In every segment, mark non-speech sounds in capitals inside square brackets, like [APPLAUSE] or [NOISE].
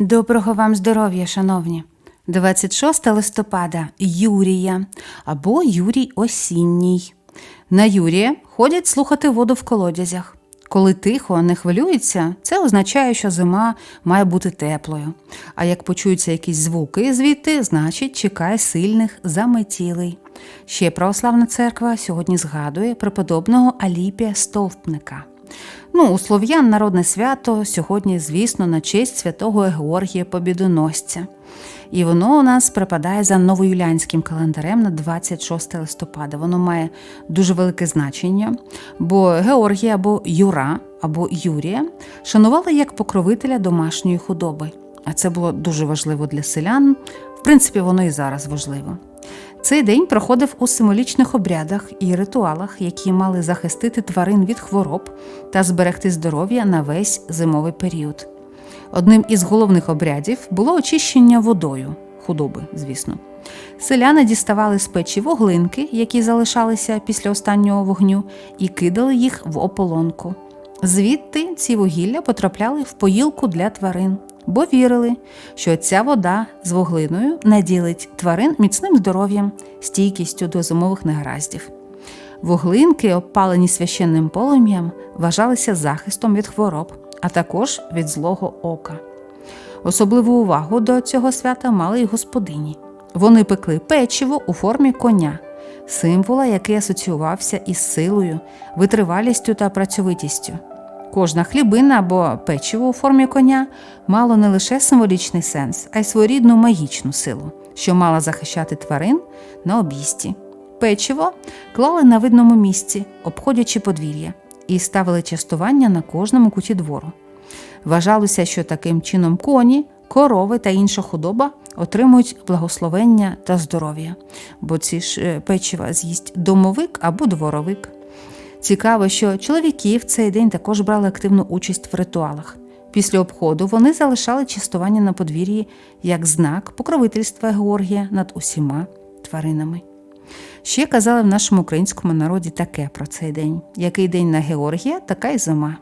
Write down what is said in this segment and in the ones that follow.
Доброго вам здоров'я, шановні. 26 листопада Юрія або Юрій Осінній. На Юрія ходять слухати воду в колодязях. Коли тихо, не хвилюється, це означає, що зима має бути теплою. А як почуються якісь звуки звідти, значить чекає сильних заметілий. Ще православна церква сьогодні згадує преподобного Аліпія Стовпника. Ну, у слов'ян народне свято сьогодні, звісно, на честь святого Георгія Побідоносця. І воно у нас припадає за новоюлянським календарем на 26 листопада. Воно має дуже велике значення, бо Георгія або Юра або Юрія шанували як покровителя домашньої худоби. А це було дуже важливо для селян. В принципі, воно і зараз важливо. Цей день проходив у символічних обрядах і ритуалах, які мали захистити тварин від хвороб та зберегти здоров'я на весь зимовий період. Одним із головних обрядів було очищення водою худоби, звісно. Селяни діставали з печі вуглинки, які залишалися після останнього вогню, і кидали їх в ополонку. Звідти ці вугілля потрапляли в поїлку для тварин, бо вірили, що ця вода з вуглиною наділить тварин міцним здоров'ям, стійкістю до зимових негараздів. Вуглинки, обпалені священним полум'ям, вважалися захистом від хвороб, а також від злого ока. Особливу увагу до цього свята мали й господині. Вони пекли печиво у формі коня, символа, який асоціювався із силою, витривалістю та працьовитістю. Кожна хлібина або печиво у формі коня мало не лише символічний сенс, а й своєрідну магічну силу, що мала захищати тварин на обійсті. Печиво клали на видному місці, обходячи подвір'я, і ставили частування на кожному куті двору. Вважалося, що таким чином коні, корови та інша худоба отримують благословення та здоров'я, бо ці ж е, печива з'їсть домовик або дворовик. Цікаво, що чоловіки в цей день також брали активну участь в ритуалах. Після обходу вони залишали частування на подвір'ї як знак покровительства Георгія над усіма тваринами. Ще казали в нашому українському народі таке про цей день: який день на Георгія, така й зима.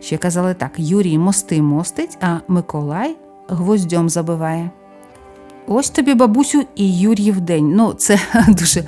Ще казали так: Юрій мости мостить, а Миколай гвоздьом забиває. Ось тобі, бабусю, і Юр'їв день. Ну, це [LAUGHS] дуже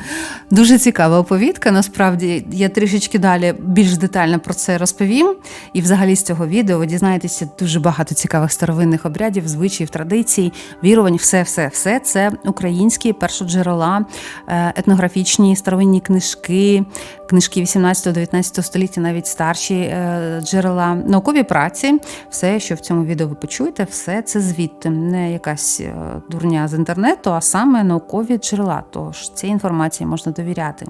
дуже цікава оповідка. Насправді я трішечки далі більш детально про це розповім. І взагалі з цього відео ви дізнаєтеся дуже багато цікавих старовинних обрядів, звичаїв, традицій, вірувань, все, все, все це українські першоджерела, е, етнографічні старовинні книжки, книжки 18-19 століття, навіть старші е, джерела, наукові праці. Все, що в цьому відео ви почуєте, все це звідти, не якась е, дурня з інтернету, а саме наукові джерела. Тож цій інформації можна довіряти.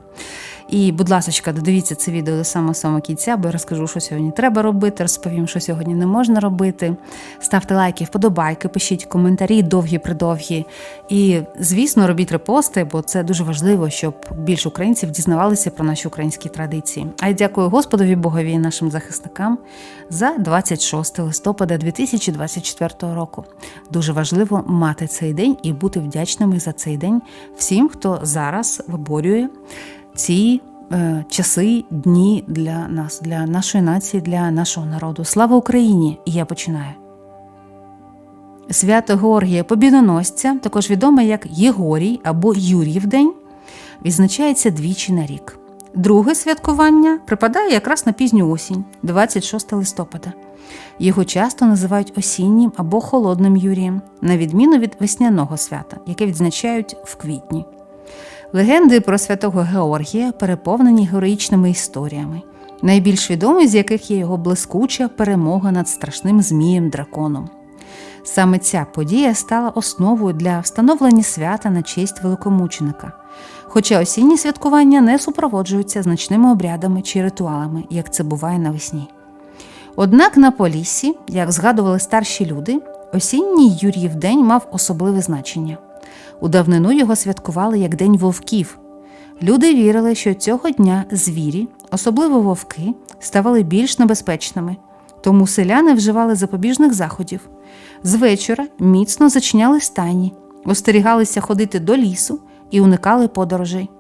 І, будь ласка, додивіться це відео до самого самого кінця, бо я розкажу, що сьогодні треба робити, розповім, що сьогодні не можна робити. Ставте лайки, вподобайки, пишіть коментарі, довгі придовгі. І, звісно, робіть репости, бо це дуже важливо, щоб більше українців дізнавалися про наші українські традиції. А я дякую Господові Богові і нашим захисникам за 26 листопада 2024 року. Дуже важливо мати цей день і бути вдячними за цей день всім, хто зараз виборює ці е, часи, дні для нас, для нашої нації, для нашого народу. Слава Україні! І я починаю. Свято Георгія Побідоносця, також відоме як Єгорій або Юріїв день, відзначається двічі на рік. Друге святкування припадає якраз на пізню осінь, 26 листопада. Його часто називають осіннім або холодним Юрієм, на відміну від весняного свята, яке відзначають в квітні. Легенди про святого Георгія переповнені героїчними історіями, найбільш відомі з яких є його блискуча перемога над страшним змієм драконом. Саме ця подія стала основою для встановлення свята на честь великомученика. Хоча осінні святкування не супроводжуються значними обрядами чи ритуалами, як це буває навесні. Однак на Поліссі, як згадували старші люди, осінній Юріїв день мав особливе значення. У давнину його святкували як День вовків. Люди вірили, що цього дня звірі, особливо вовки, ставали більш небезпечними, тому селяни вживали запобіжних заходів. З вечора міцно зачиняли стайні, остерігалися ходити до лісу і уникали подорожей.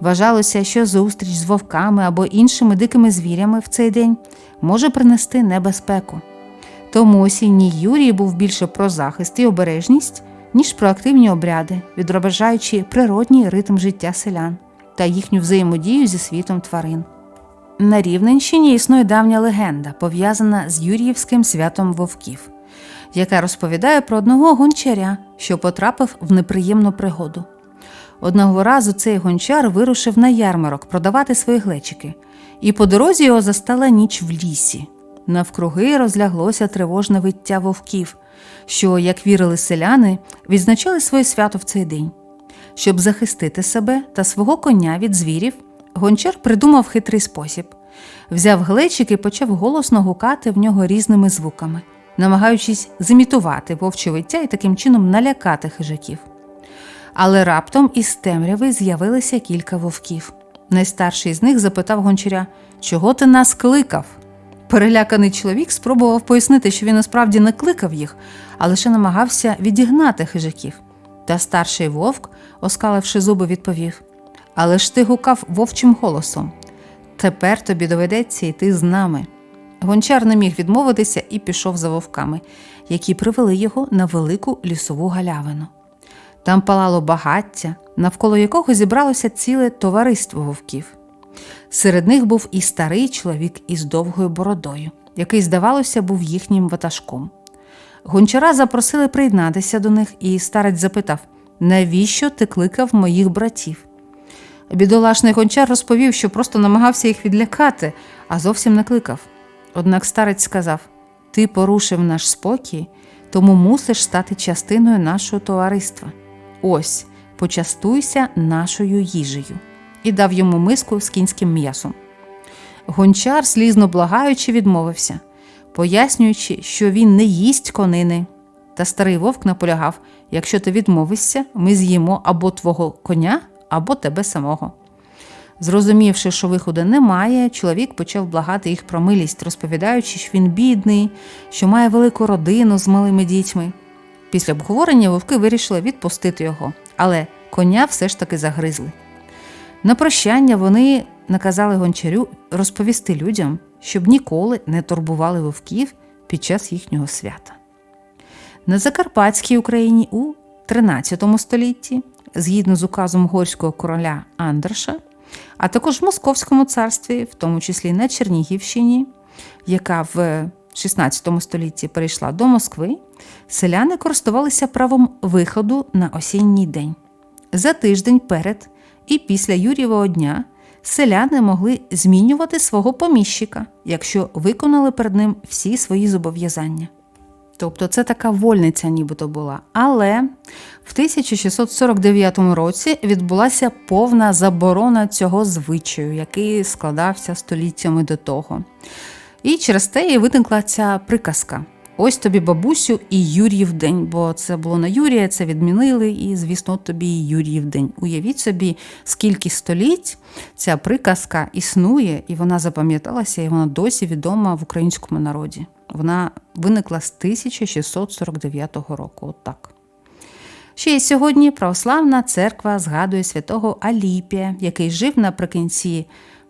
Вважалося, що зустріч з вовками або іншими дикими звірями в цей день може принести небезпеку. Тому осінній Юрій був більше про захист і обережність, ніж про активні обряди, відображаючи природній ритм життя селян та їхню взаємодію зі світом тварин. На Рівненщині існує давня легенда, пов'язана з Юріївським святом вовків, яка розповідає про одного гончаря, що потрапив в неприємну пригоду. Одного разу цей гончар вирушив на ярмарок продавати свої глечики, і по дорозі його застала ніч в лісі. Навкруги розляглося тривожне виття вовків, що, як вірили селяни, відзначали своє свято в цей день. Щоб захистити себе та свого коня від звірів, гончар придумав хитрий спосіб. Взяв глечик і почав голосно гукати в нього різними звуками, намагаючись зімітувати вовче виття і таким чином налякати хижаків. Але раптом із темряви з'явилися кілька вовків. Найстарший з них запитав гончаря, чого ти нас кликав? Переляканий чоловік спробував пояснити, що він насправді не кликав їх, а лише намагався відігнати хижаків. Та старший вовк, оскаливши зуби, відповів: Але ж ти гукав вовчим голосом. Тепер тобі доведеться йти з нами. Гончар не міг відмовитися і пішов за вовками, які привели його на велику лісову галявину. Там палало багаття, навколо якого зібралося ціле товариство вовків. Серед них був і старий чоловік із довгою бородою, який, здавалося, був їхнім ватажком. Гончара запросили приєднатися до них, і старець запитав: навіщо ти кликав моїх братів? Бідолашний гончар розповів, що просто намагався їх відлякати, а зовсім не кликав. Однак старець сказав: Ти порушив наш спокій, тому мусиш стати частиною нашого товариства. Ось, почастуйся нашою їжею, і дав йому миску з кінським м'ясом. Гончар, слізно благаючи, відмовився, пояснюючи, що він не їсть конини. Та старий вовк наполягав: якщо ти відмовишся, ми з'їмо або твого коня, або тебе самого. Зрозумівши, що виходу немає, чоловік почав благати їх про милість, розповідаючи, що він бідний, що має велику родину з малими дітьми. Після обговорення вовки вирішили відпустити його, але коня все ж таки загризли. На прощання вони наказали гончарю розповісти людям, щоб ніколи не турбували вовків під час їхнього свята. На Закарпатській Україні у 13 столітті, згідно з указом горського короля Андерша, а також в Московському царстві, в тому числі на Чернігівщині, яка в 16 столітті перейшла до Москви, селяни користувалися правом виходу на осінній день. За тиждень перед і після Юрієвого дня селяни могли змінювати свого поміщика, якщо виконали перед ним всі свої зобов'язання. Тобто це така вольниця нібито була. Але в 1649 році відбулася повна заборона цього звичаю, який складався століттями до того. І через те і виникла ця приказка. Ось тобі бабусю і Юріїв день, бо це було на Юрія, це відмінили, і, звісно, тобі і Юріїв день. Уявіть собі, скільки століть ця приказка існує, і вона запам'яталася, і вона досі відома в українському народі. Вона виникла з 1649 року. От так. Ще й сьогодні православна церква згадує святого Аліпія, який жив наприкінці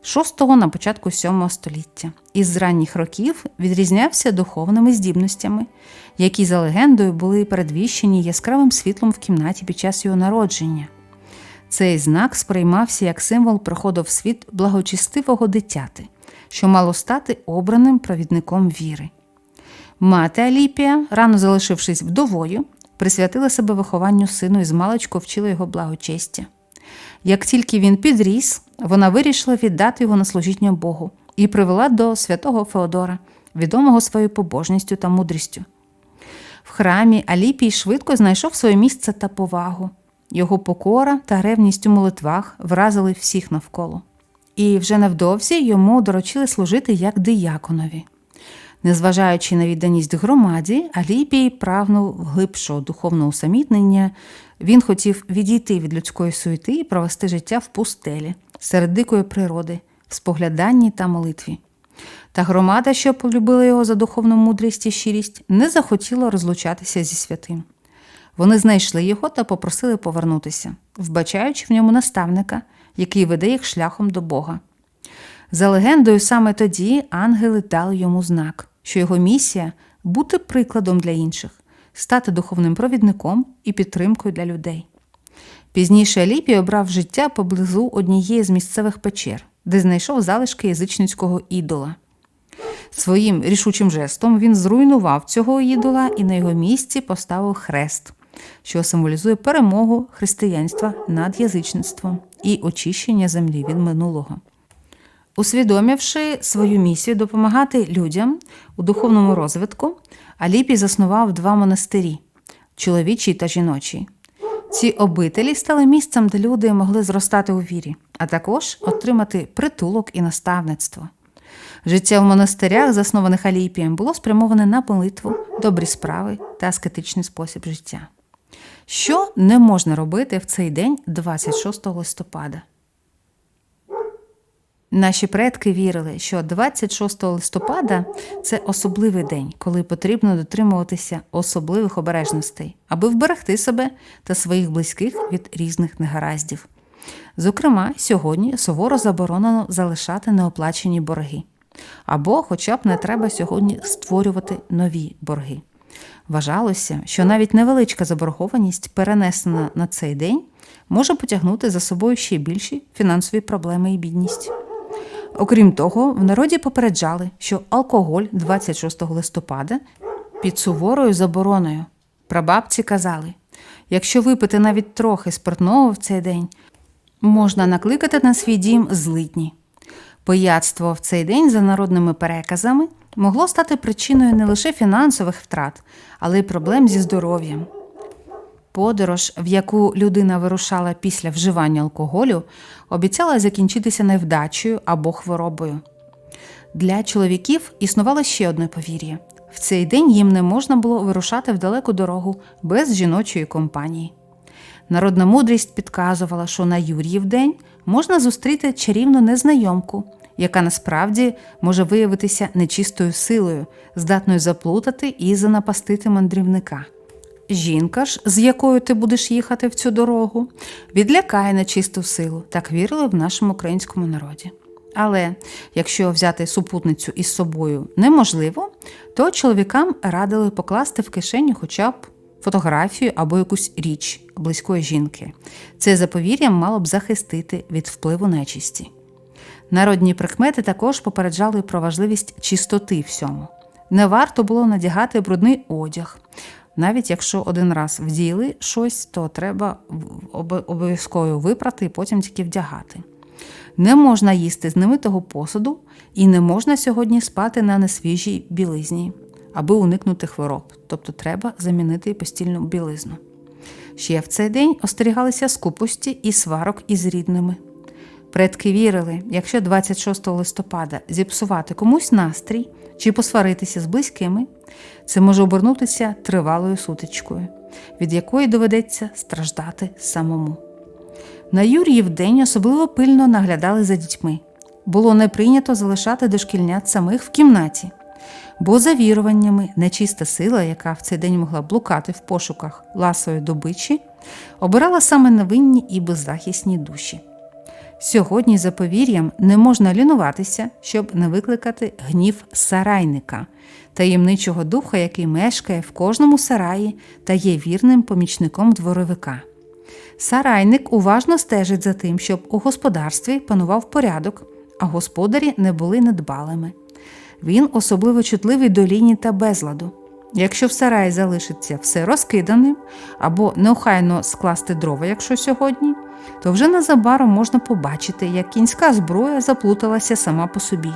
6-го на початку 7 століття. Із ранніх років відрізнявся духовними здібностями, які за легендою були передвіщені яскравим світлом в кімнаті під час його народження. Цей знак сприймався як символ приходу в світ благочестивого дитяти, що мало стати обраним провідником віри. Мати Аліпія, рано залишившись вдовою, присвятила себе вихованню сину і змалечку вчила його благочестя. Як тільки він підріс, вона вирішила віддати його на служіння Богу і привела до святого Феодора, відомого своєю побожністю та мудрістю. В храмі Аліпій швидко знайшов своє місце та повагу. Його покора та ревність у молитвах вразили всіх навколо. І вже невдовзі йому доручили служити як дияконові. Незважаючи на відданість громаді, Аліпій прагнув глибшого духовного усамітнення. Він хотів відійти від людської суєти і провести життя в пустелі, серед дикої природи, в спогляданні та молитві. Та громада, що полюбила його за духовну мудрість і щирість, не захотіла розлучатися зі святим. Вони знайшли його та попросили повернутися, вбачаючи в ньому наставника, який веде їх шляхом до Бога. За легендою, саме тоді ангели дали йому знак, що його місія бути прикладом для інших, стати духовним провідником і підтримкою для людей. Пізніше Аліпій обрав життя поблизу однієї з місцевих печер, де знайшов залишки язичницького ідола. Своїм рішучим жестом він зруйнував цього ідола і на його місці поставив хрест, що символізує перемогу християнства над язичництвом і очищення землі від минулого. Усвідомивши свою місію допомагати людям у духовному розвитку, Аліпій заснував два монастирі чоловічий та жіночий. Ці обителі стали місцем, де люди могли зростати у вірі, а також отримати притулок і наставництво. Життя в монастирях, заснованих Аліпієм, було спрямоване на молитву, добрі справи та аскетичний спосіб життя. Що не можна робити в цей день 26 листопада? Наші предки вірили, що 26 листопада це особливий день, коли потрібно дотримуватися особливих обережностей, аби вберегти себе та своїх близьких від різних негараздів. Зокрема, сьогодні суворо заборонено залишати неоплачені борги, або, хоча б не треба сьогодні створювати нові борги. Вважалося, що навіть невеличка заборгованість, перенесена на цей день, може потягнути за собою ще більші фінансові проблеми і бідність. Окрім того, в народі попереджали, що алкоголь 26 листопада під суворою забороною. Прабабці казали, якщо випити навіть трохи спиртного в цей день, можна накликати на свій дім злидні. Пияцтво в цей день, за народними переказами, могло стати причиною не лише фінансових втрат, але й проблем зі здоров'ям. Подорож, в яку людина вирушала після вживання алкоголю, обіцяла закінчитися невдачею або хворобою. Для чоловіків існувало ще одне повір'я в цей день їм не можна було вирушати в далеку дорогу без жіночої компанії. Народна мудрість підказувала, що на Юріїв день можна зустріти чарівну незнайомку, яка насправді може виявитися нечистою силою, здатною заплутати і занапастити мандрівника. Жінка ж, з якою ти будеш їхати в цю дорогу, відлякає нечисту силу, так вірили в нашому українському народі. Але якщо взяти супутницю із собою неможливо, то чоловікам радили покласти в кишеню хоча б фотографію або якусь річ близької жінки. Це заповір'ям мало б захистити від впливу нечисті. Народні прикмети також попереджали про важливість чистоти всьому. Не варто було надягати брудний одяг. Навіть якщо один раз вділи щось, то треба обов'язково випрати і потім тільки вдягати. Не можна їсти з немитого посуду і не можна сьогодні спати на несвіжій білизні, аби уникнути хвороб, тобто треба замінити постільну білизну. Ще в цей день остерігалися скупості і сварок із рідними. Предки вірили, якщо 26 листопада зіпсувати комусь настрій чи посваритися з близькими, це може обернутися тривалою сутичкою, від якої доведеться страждати самому. На Юріїв день особливо пильно наглядали за дітьми. Було не прийнято залишати дошкільнят самих в кімнаті, бо за віруваннями нечиста сила, яка в цей день могла блукати в пошуках ласої добичі, обирала саме невинні і беззахисні душі. Сьогодні за повір'ям не можна лінуватися, щоб не викликати гнів сарайника, таємничого духа, який мешкає в кожному сараї та є вірним помічником дворовика. Сарайник уважно стежить за тим, щоб у господарстві панував порядок, а господарі не були недбалими. Він особливо чутливий до ліній та безладу. Якщо в сараї залишиться все розкиданим або неохайно скласти дрова, якщо сьогодні, то вже незабаром можна побачити, як кінська зброя заплуталася сама по собі,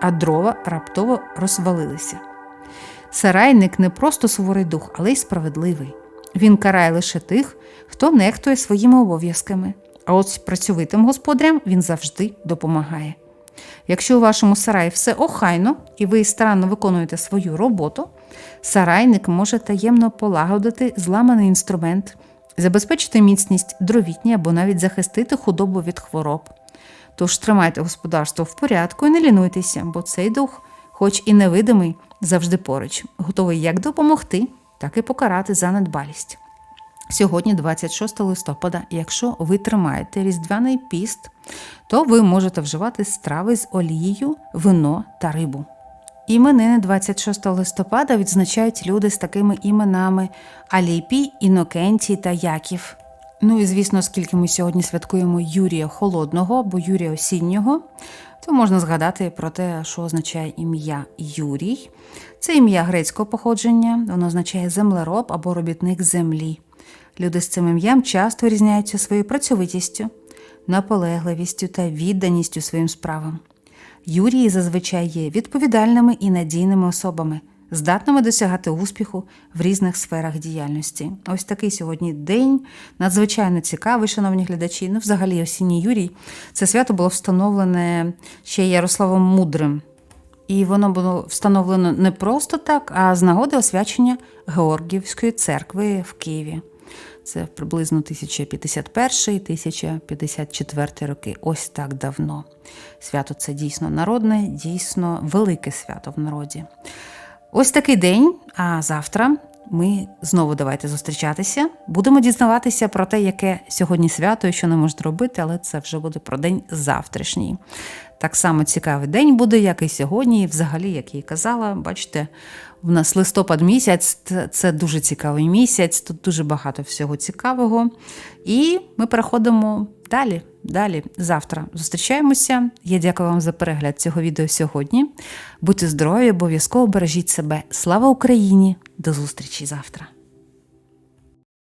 а дрова раптово розвалилися. Сарайник не просто суворий дух, але й справедливий. Він карає лише тих, хто нехтує своїми обов'язками, а от працьовитим господарям він завжди допомагає. Якщо у вашому сараї все охайно і ви старанно виконуєте свою роботу, сарайник може таємно полагодити зламаний інструмент, забезпечити міцність дровітні або навіть захистити худобу від хвороб. Тож тримайте господарство в порядку і не лінуйтеся, бо цей дух, хоч і невидимий, завжди поруч, готовий як допомогти, так і покарати за недбалість. Сьогодні, 26 листопада, якщо ви тримаєте різдвяний піст, то ви можете вживати страви з олією, вино та рибу. Іменини 26 листопада відзначають люди з такими іменами Аліпій, Інокентій та Яків. Ну і звісно, оскільки ми сьогодні святкуємо Юрія Холодного або Юрія Осіннього, то можна згадати про те, що означає ім'я Юрій. Це ім'я грецького походження, воно означає землероб або робітник землі. Люди з цим ім'ям часто різняються своєю працьовитістю, наполегливістю та відданістю своїм справам. Юрії зазвичай є відповідальними і надійними особами, здатними досягати успіху в різних сферах діяльності. Ось такий сьогодні день надзвичайно цікавий, шановні глядачі. Ну, взагалі, осінній Юрій. Це свято було встановлене ще Ярославом Мудрим. І воно було встановлено не просто так, а з нагоди освячення Георгіївської церкви в Києві. Це приблизно 1051-1054 роки. Ось так давно. Свято це дійсно народне, дійсно велике свято в народі. Ось такий день. А завтра ми знову давайте зустрічатися. Будемо дізнаватися про те, яке сьогодні свято і що не можна робити, але це вже буде про день завтрашній. Так само цікавий день буде, як і сьогодні. І взагалі, як я і казала, бачите, в нас листопад місяць, це- дуже цікавий місяць, тут дуже багато всього цікавого. І ми переходимо далі. Далі, завтра зустрічаємося. Я дякую вам за перегляд цього відео сьогодні. Будьте здорові, обов'язково бережіть себе. Слава Україні! До зустрічі завтра!